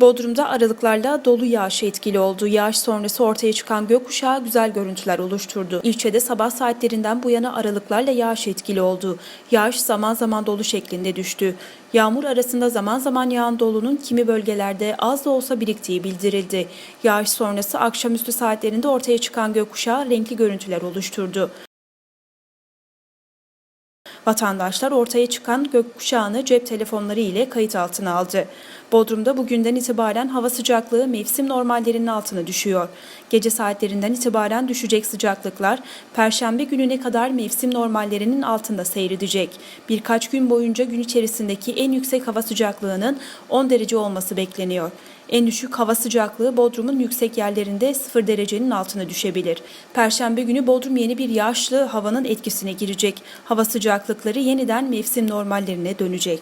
Bodrum'da aralıklarla dolu yağış etkili oldu. Yağış sonrası ortaya çıkan gökkuşağı güzel görüntüler oluşturdu. İlçede sabah saatlerinden bu yana aralıklarla yağış etkili oldu. Yağış zaman zaman dolu şeklinde düştü. Yağmur arasında zaman zaman yağan dolunun kimi bölgelerde az da olsa biriktiği bildirildi. Yağış sonrası akşamüstü saatlerinde ortaya çıkan gökkuşağı renkli görüntüler oluşturdu. Vatandaşlar ortaya çıkan gökkuşağını cep telefonları ile kayıt altına aldı. Bodrum'da bugünden itibaren hava sıcaklığı mevsim normallerinin altına düşüyor. Gece saatlerinden itibaren düşecek sıcaklıklar perşembe gününe kadar mevsim normallerinin altında seyredecek. Birkaç gün boyunca gün içerisindeki en yüksek hava sıcaklığının 10 derece olması bekleniyor. En düşük hava sıcaklığı Bodrum'un yüksek yerlerinde 0 derecenin altına düşebilir. Perşembe günü Bodrum yeni bir yağışlı havanın etkisine girecek. Hava sıcaklıkları yeniden mevsim normallerine dönecek.